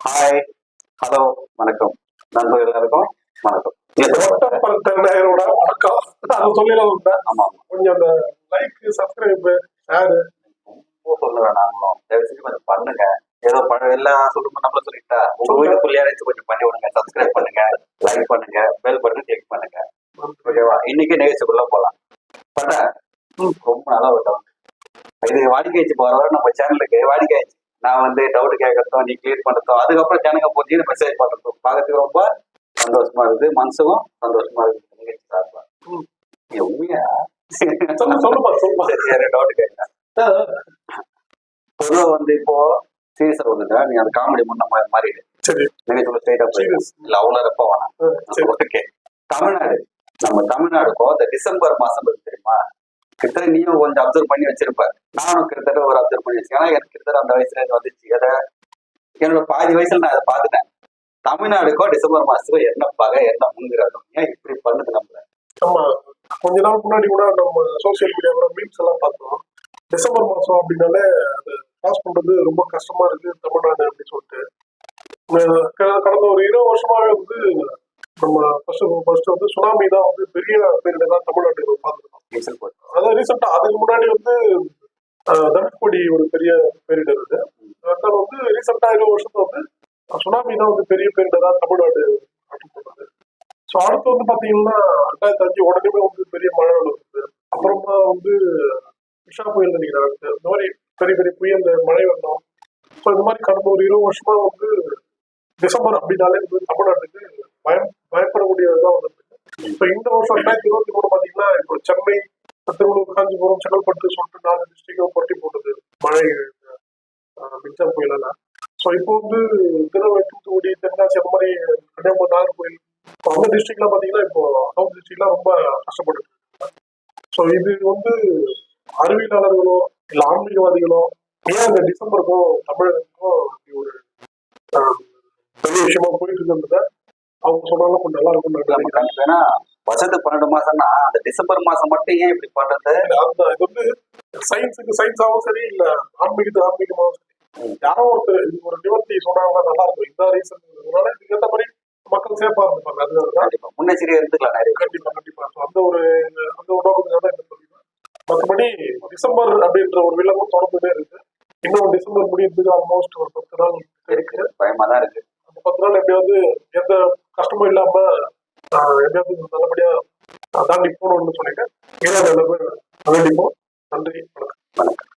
Hi hello வணக்கம். நண்பர்கள் எல்லாருக்கும் வணக்கம். தொட்டப்பட்டனரோட வணக்கம். அது சொல்லிடலாம் உண்டா ஆமா கொஞ்சம் அந்த லைக் சப்ஸ்கிரைப் ஷேர் சொல்ல வேணாங்களோ தயவு செஞ்சு கொஞ்சம் பண்ணுங்க. ஏதோ பழ எல்லாம் சொல்லுங்க நம்மள சொல்லிட்டா உங்க சொல்லுங்க. வீட்டுக்குள்ளேயாச்சும் கொஞ்சம் பண்ணி விடுங்க. சப்ஸ்கிரைப் பண்ணுங்க. லைக் பண்ணுங்க. பெல் பட்டன் கிளிக் பண்ணுங்க. ஓகேவா இன்னைக்கு நிகழ்ச்சிக்குள்ள போலாம். பட்ட ரொம்ப நல்லா doubt. இது வாடிக்கைச்சு போற வரை நம்ம சேனலுக்கு வாடிக்கைச்சு நான் வந்து டவுட் கேட்கறதும் நீ கிளியர் பண்றதும் அதுக்கப்புறம் ஜனங்க போச்சு மெசேஜ் பண்றதும் பார்க்கறதுக்கு ரொம்ப சந்தோஷமா இருக்குது. மனசுக்கும் சந்தோஷமா இருக்குது. நிகழ்ச்சி சார்பா உண்மையா? டவுட் கேட்கறேன். பொதுவா வந்து இப்போ சீரியஸா வந்துட்டா நீ அந்த காமெடி முன்ன மாறிடு. நீங்க சொல்ல ஸ்ட்ரைட்டா போயிடு. இல்ல அவ்வளவு ரெப்ப வேணாம் ஓகே. தமிழ்நாடு. நம்ம தமிழ்நாடுக்கும் இந்த டிசம்பர் மாசம் கிட்டத்தட்ட நீயும் கொஞ்சம் அப்சர்வ் பண்ணி வச்சிருப்ப நானும் கிட்டத்தட்ட ஒரு அப்சர்வ் பண்ணி வச்சிருக்கேன். ஏன்னா எனக்கு கிட்டத்தட்ட அந்த வயசுல இருந்து வந்துச்சு. அதை என்னோட பாதி வயசுல நான் அதை பார்த்துட்டேன். தமிழ்நாடுக்கும் டிசம்பர் மாசத்துக்கும் என்ன பகை என்ன முன்கிரகம் ஏன் இப்படி பண்ணுது நம்மள? கொஞ்ச நாள் முன்னாடி கூட நம்ம சோசியல் மீடியாவோட மீம்ஸ் எல்லாம் பார்த்தோம். டிசம்பர் மாசம் அப்படின்னாலே அது பாஸ் பண்றது ரொம்ப கஷ்டமா இருக்கு தமிழ்நாடு அப்படின்னு சொல்லிட்டு. கடந்த ஒரு இருபது வருஷமாவே வந்து நம்ம ஃபர்ஸ்ட் ஃபர்ஸ்ட் வந்து சுனாமி தான் வந்து பெரிய பேரிடர் தமிழ்நாட்டுக்கு பார்த்துருக்கோம். டீசல் ரீசெண்டா அதுக்கு முன்னாடி வந்து தனுஷ்கோடி ஒரு பெரிய பேரிடர் இது அதனால வந்து ரீசெண்டா இருபது வருஷத்துல வந்து சுனாமி தான் வந்து பெரிய பேரிடரா தமிழ்நாடு போனது ஸோ அடுத்து வந்து பாத்தீங்கன்னா ரெண்டாயிரத்தி அஞ்சு உடனே வந்து பெரிய மழை வருது அப்புறமா வந்து விஷா புயல் நினைக்கிறேன் அடுத்து. இந்த மாதிரி பெரிய பெரிய புயல் மழை வந்தோம். ஸோ இந்த மாதிரி கடந்த ஒரு இருபது வருஷமா வந்து டிசம்பர் அப்படின்னாலே வந்து தமிழ்நாட்டுக்கு பயம் பயப்படக்கூடியதுதான் வந்துருக்கு இப்போ இந்த வருஷம் ரெண்டாயிரத்தி இருபத்தி மூணு பாத்தீங்கன்னா இப்போ சென்னை திருவள்ளூர் காஞ்சிபுரம் செங்கல்பட்டு சொல்லிட்டு நாலு டிஸ்ட்ரிக்டும் பொட்டி போட்டது. மழை அஹ், மின்சார புயலால ஸோ இப்போ வந்து திருநெல்வேலி தூத்துக்குடி தென்காசி அந்த மாதிரி கன்னியாகுமரி நாகர்கோயில் இப்போ அந்த டிஸ்ட்ரிக்ட்லாம் பார்த்தீங்கன்னா இப்போ சவுத் டிஸ்ட்ரிக்ட்லாம் ரொம்ப கஷ்டப்பட்டு ஸோ இது வந்து அறிவியலாளர்களோ இல்லை ஆன்மீகவாதிகளோ ஏன் இந்த டிசம்பருக்கும் தமிழகத்துக்கும் இப்படி ஒரு பெரிய விஷயமா போயிட்டு இருக்கிறத அவங்க சொன்னாலும் கொஞ்சம் நல்லா இருக்கும்னு நினைக்கிறேன். வருஷத்துக்கு பன்னெண்டு மாசம்னா அந்த டிசம்பர் மாசம் மட்டும் ஏன் இப்படி பண்றது? அந்த இது வந்து சயின்ஸுக்கு சயின்ஸாகவும் சரி இல்ல ஆன்மீகத்துக்கு ஆன்மீகமாகவும் சரி. யாரோ ஒருத்தர் ஒரு நிவர்த்தி சொன்னாங்கன்னா நல்லா இருக்கும். இந்த ரீசன் இதுக்கு ஏற்ற மாதிரி மக்கள் சேஃபா இருந்துப்பாங்க. கண்டிப்பா. முன்னெச்சரிக்கை எடுத்துக்கலாம் நிறைய கண்டிப்பா கண்டிப்பா. அந்த ஒரு அந்த ஒரு நோக்கத்துக்காக தான் சொல்லிடுவேன் மற்றபடி டிசம்பர் அப்படின்ற ஒரு விலங்கும் தொடர்ந்துட்டே இருக்கு. இன்னும் டிசம்பர் முடியறதுக்கு ஆல்மோஸ்ட் ஒரு பத்து நாள் இருக்கு. பயமா தான் இருக்கு. அந்த பத்து நாள் எப்படியாவது எந்த கஷ்டமும் இல்லாம எப்படியாவது நல்லபடியா தாண்டி போகணும்னு சொல்லிட்டு ஏழாவது வேண்டிப்போம் நன்றி வணக்கம் வணக்கம்.